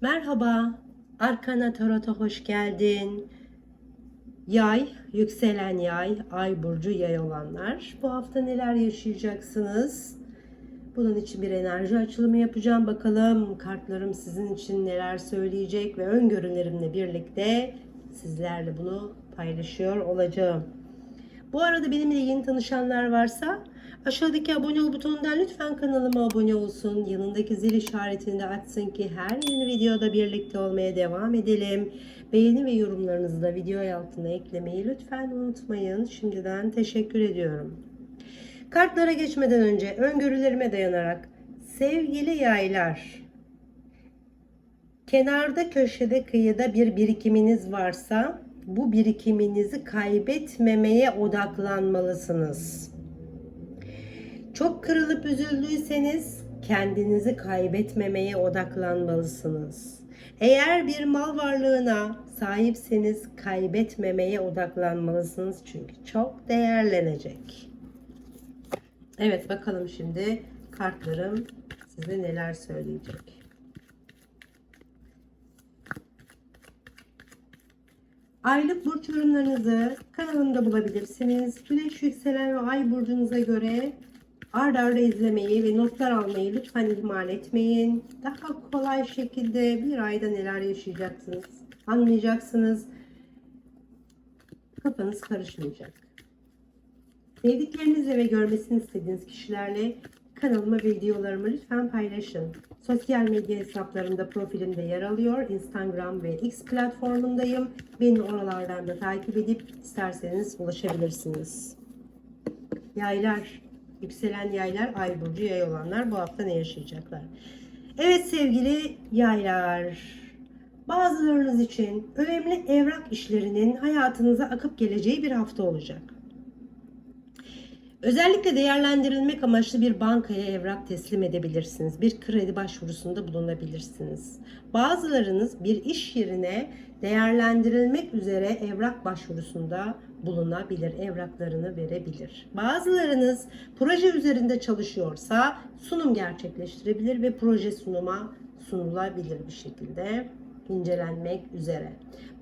Merhaba, Arkana Tarot'a hoş geldin. Yay, yükselen yay, ay burcu yay olanlar. Bu hafta neler yaşayacaksınız? Bunun için bir enerji açılımı yapacağım. Bakalım kartlarım sizin için neler söyleyecek ve öngörülerimle birlikte sizlerle bunu paylaşıyor olacağım. Bu arada benimle yeni tanışanlar varsa aşağıdaki abone ol butonundan lütfen kanalıma abone olsun. Yanındaki zil işaretini de açsın ki her yeni videoda birlikte olmaya devam edelim. Beğeni ve yorumlarınızı da video altına eklemeyi lütfen unutmayın. Şimdiden teşekkür ediyorum. Kartlara geçmeden önce öngörülerime dayanarak sevgili yaylar kenarda köşede kıyıda bir birikiminiz varsa bu birikiminizi kaybetmemeye odaklanmalısınız. Çok kırılıp üzüldüyseniz kendinizi kaybetmemeye odaklanmalısınız. Eğer bir mal varlığına sahipseniz kaybetmemeye odaklanmalısınız çünkü çok değerlenecek. Evet bakalım şimdi kartlarım size neler söyleyecek. Aylık burç yorumlarınızı kanalımda bulabilirsiniz. Güneş yükselen ve ay burcunuza göre ard arda izlemeyi ve notlar almayı lütfen ihmal etmeyin. Daha kolay şekilde bir ayda neler yaşayacaksınız anlayacaksınız. Kafanız karışmayacak. Sevdiklerinizle ve görmesini istediğiniz kişilerle kanalımı ve videolarımı lütfen paylaşın. Sosyal medya hesaplarımda profilimde yer alıyor. Instagram ve X platformundayım. Beni oralardan da takip edip isterseniz ulaşabilirsiniz. Yaylar, yükselen yaylar, ay burcu yay olanlar bu hafta ne yaşayacaklar? Evet sevgili yaylar. Bazılarınız için önemli evrak işlerinin hayatınıza akıp geleceği bir hafta olacak. Özellikle değerlendirilmek amaçlı bir bankaya evrak teslim edebilirsiniz. Bir kredi başvurusunda bulunabilirsiniz. Bazılarınız bir iş yerine değerlendirilmek üzere evrak başvurusunda bulunabilir, evraklarını verebilir. Bazılarınız proje üzerinde çalışıyorsa sunum gerçekleştirebilir ve proje sunuma sunulabilir bir şekilde incelenmek üzere.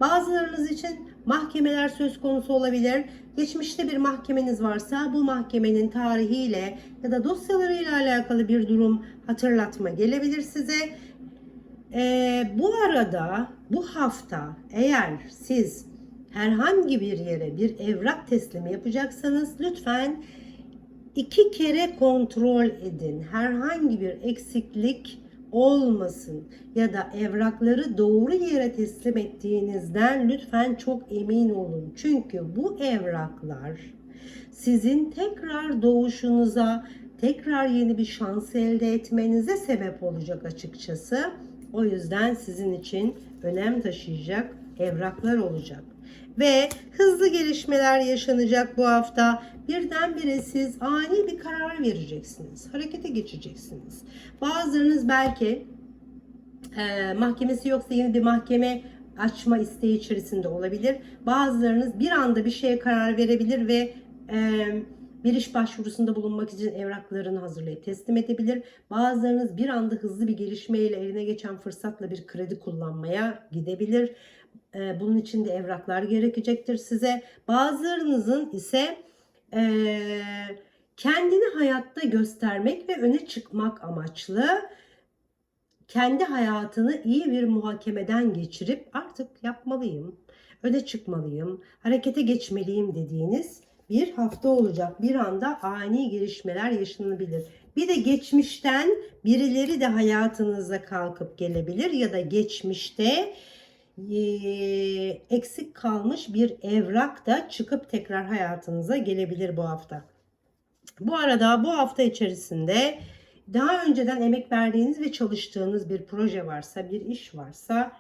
Bazılarınız için mahkemeler söz konusu olabilir. Geçmişte bir mahkemeniz varsa bu mahkemenin tarihiyle ya da dosyalarıyla alakalı bir durum hatırlatma gelebilir size. Ee, bu arada bu hafta eğer siz herhangi bir yere bir evrak teslimi yapacaksanız lütfen iki kere kontrol edin. Herhangi bir eksiklik olmasın ya da evrakları doğru yere teslim ettiğinizden lütfen çok emin olun. Çünkü bu evraklar sizin tekrar doğuşunuza, tekrar yeni bir şans elde etmenize sebep olacak açıkçası. O yüzden sizin için önem taşıyacak evraklar olacak. Ve hızlı gelişmeler yaşanacak bu hafta. Birdenbire siz ani bir karar vereceksiniz. Harekete geçeceksiniz. Bazılarınız belki e, mahkemesi yoksa yeni bir mahkeme açma isteği içerisinde olabilir. Bazılarınız bir anda bir şeye karar verebilir ve e, bir iş başvurusunda bulunmak için evraklarını hazırlayıp teslim edebilir. Bazılarınız bir anda hızlı bir gelişmeyle eline geçen fırsatla bir kredi kullanmaya gidebilir. E, bunun için de evraklar gerekecektir size. Bazılarınızın ise e, kendini hayatta göstermek ve öne çıkmak amaçlı kendi hayatını iyi bir muhakemeden geçirip artık yapmalıyım, öne çıkmalıyım, harekete geçmeliyim dediğiniz bir hafta olacak. Bir anda ani gelişmeler yaşanabilir. Bir de geçmişten birileri de hayatınıza kalkıp gelebilir ya da geçmişte eksik kalmış bir evrak da çıkıp tekrar hayatınıza gelebilir bu hafta. Bu arada bu hafta içerisinde daha önceden emek verdiğiniz ve çalıştığınız bir proje varsa, bir iş varsa,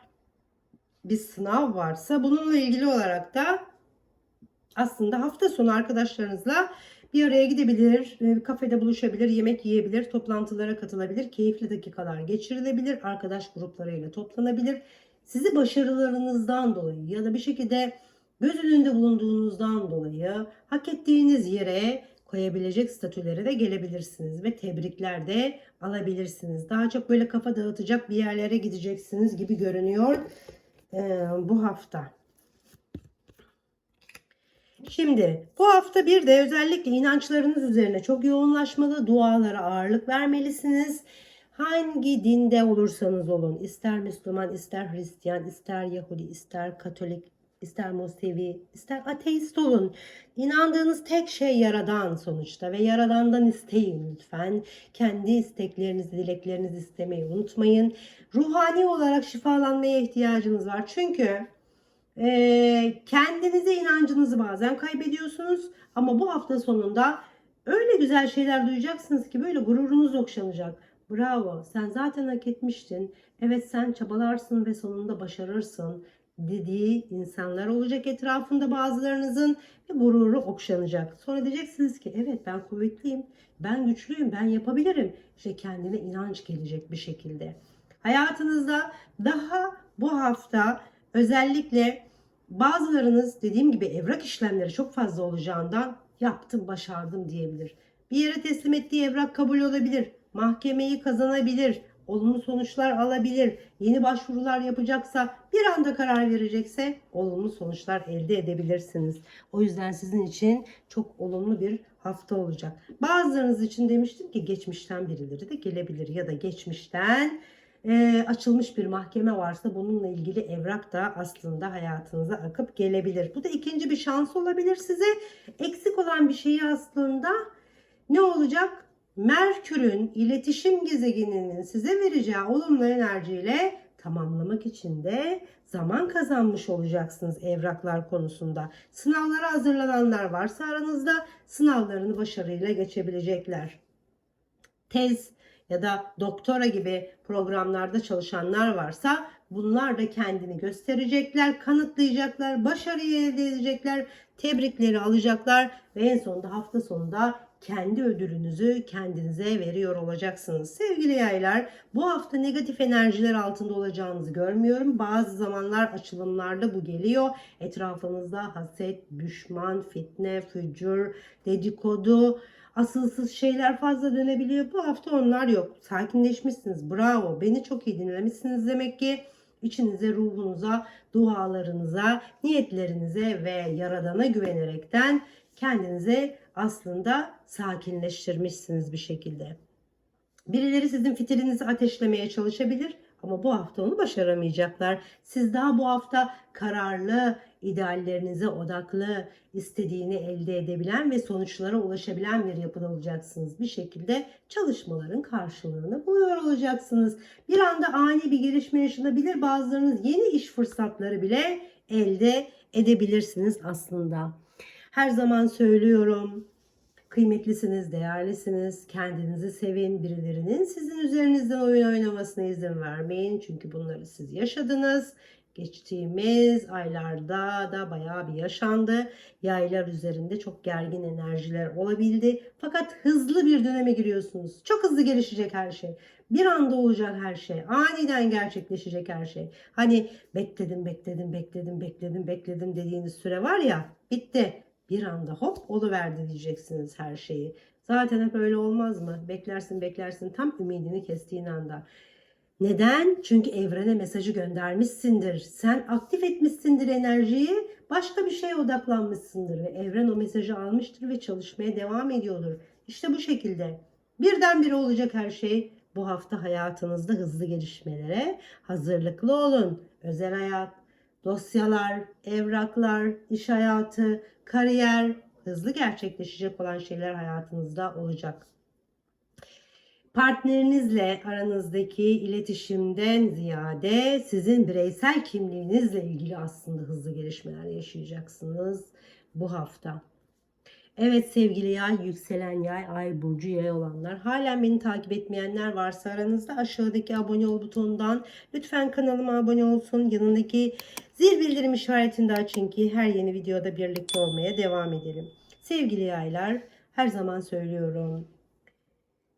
bir sınav varsa bununla ilgili olarak da aslında hafta sonu arkadaşlarınızla bir araya gidebilir, e, kafede buluşabilir, yemek yiyebilir, toplantılara katılabilir, keyifli dakikalar geçirilebilir, arkadaş gruplarıyla toplanabilir. Sizi başarılarınızdan dolayı ya da bir şekilde göz önünde bulunduğunuzdan dolayı hak ettiğiniz yere koyabilecek statülere de gelebilirsiniz ve tebrikler de alabilirsiniz. Daha çok böyle kafa dağıtacak bir yerlere gideceksiniz gibi görünüyor e, bu hafta. Şimdi bu hafta bir de özellikle inançlarınız üzerine çok yoğunlaşmalı, dualara ağırlık vermelisiniz. Hangi dinde olursanız olun, ister Müslüman, ister Hristiyan, ister Yahudi, ister Katolik, ister Musevi, ister ateist olun. İnandığınız tek şey Yaradan sonuçta ve Yaradan'dan isteyin lütfen. Kendi isteklerinizi, dileklerinizi istemeyi unutmayın. Ruhani olarak şifalanmaya ihtiyacınız var. Çünkü ee, kendinize inancınızı bazen kaybediyorsunuz ama bu hafta sonunda öyle güzel şeyler duyacaksınız ki böyle gururunuz okşanacak. Bravo, sen zaten hak etmiştin. Evet sen çabalarsın ve sonunda başarırsın dediği insanlar olacak etrafında bazılarınızın ve gururu okşanacak. Sonra diyeceksiniz ki evet ben kuvvetliyim, ben güçlüyüm, ben yapabilirim. İşte kendine inanç gelecek bir şekilde. Hayatınızda daha bu hafta özellikle bazılarınız dediğim gibi evrak işlemleri çok fazla olacağından yaptım başardım diyebilir. Bir yere teslim ettiği evrak kabul olabilir. Mahkemeyi kazanabilir. Olumlu sonuçlar alabilir. Yeni başvurular yapacaksa bir anda karar verecekse olumlu sonuçlar elde edebilirsiniz. O yüzden sizin için çok olumlu bir hafta olacak. Bazılarınız için demiştim ki geçmişten birileri de gelebilir ya da geçmişten e, açılmış bir mahkeme varsa bununla ilgili evrak da aslında hayatınıza akıp gelebilir. Bu da ikinci bir şans olabilir size. Eksik olan bir şeyi aslında ne olacak? Merkür'ün iletişim gezegeninin size vereceği olumlu enerjiyle tamamlamak için de zaman kazanmış olacaksınız evraklar konusunda. Sınavlara hazırlananlar varsa aranızda sınavlarını başarıyla geçebilecekler. Tez ya da doktora gibi programlarda çalışanlar varsa bunlar da kendini gösterecekler, kanıtlayacaklar, başarıyı elde edecekler, tebrikleri alacaklar ve en sonunda hafta sonunda kendi ödülünüzü kendinize veriyor olacaksınız. Sevgili yaylar bu hafta negatif enerjiler altında olacağınızı görmüyorum. Bazı zamanlar açılımlarda bu geliyor. Etrafınızda haset, düşman, fitne, fücur, dedikodu, asılsız şeyler fazla dönebiliyor. Bu hafta onlar yok. Sakinleşmişsiniz. Bravo. Beni çok iyi dinlemişsiniz demek ki. İçinize, ruhunuza, dualarınıza, niyetlerinize ve yaradana güvenerekten kendinize aslında sakinleştirmişsiniz bir şekilde. Birileri sizin fitilinizi ateşlemeye çalışabilir ama bu hafta onu başaramayacaklar. Siz daha bu hafta kararlı, ideallerinize odaklı, istediğini elde edebilen ve sonuçlara ulaşabilen bir yapıda olacaksınız. Bir şekilde çalışmaların karşılığını buluyor olacaksınız. Bir anda ani bir gelişme yaşanabilir. Bazılarınız yeni iş fırsatları bile elde edebilirsiniz aslında. Her zaman söylüyorum. Kıymetlisiniz, değerlisiniz. Kendinizi sevin. Birilerinin sizin üzerinizden oyun oynamasına izin vermeyin. Çünkü bunları siz yaşadınız. Geçtiğimiz aylarda da bayağı bir yaşandı. Yaylar üzerinde çok gergin enerjiler olabildi. Fakat hızlı bir döneme giriyorsunuz. Çok hızlı gelişecek her şey. Bir anda olacak her şey. Aniden gerçekleşecek her şey. Hani bekledim, bekledim, bekledim, bekledim, bekledim dediğiniz süre var ya bitti. Bir anda hop oluverdi diyeceksiniz her şeyi. Zaten hep öyle olmaz mı? Beklersin beklersin tam ümidini kestiğin anda. Neden? Çünkü evrene mesajı göndermişsindir. Sen aktif etmişsindir enerjiyi. Başka bir şeye odaklanmışsındır ve evren o mesajı almıştır ve çalışmaya devam ediyordur. İşte bu şekilde. Birdenbire olacak her şey. Bu hafta hayatınızda hızlı gelişmelere hazırlıklı olun. Özel hayat, dosyalar, evraklar, iş hayatı, kariyer, hızlı gerçekleşecek olan şeyler hayatınızda olacak partnerinizle aranızdaki iletişimden ziyade sizin bireysel kimliğinizle ilgili aslında hızlı gelişmeler yaşayacaksınız bu hafta. Evet sevgili yay, yükselen yay, ay burcu yay olanlar. Halen beni takip etmeyenler varsa aranızda aşağıdaki abone ol butonundan lütfen kanalıma abone olsun. Yanındaki zil bildirim işaretini de açın ki her yeni videoda birlikte olmaya devam edelim. Sevgili yaylar, her zaman söylüyorum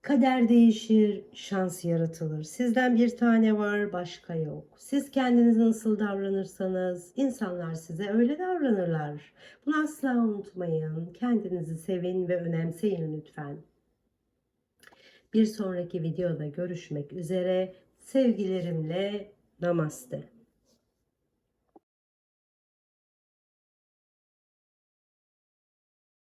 Kader değişir, şans yaratılır. Sizden bir tane var, başka yok. Siz kendinize nasıl davranırsanız insanlar size öyle davranırlar. Bunu asla unutmayın. Kendinizi sevin ve önemseyin lütfen. Bir sonraki videoda görüşmek üzere. Sevgilerimle namaste.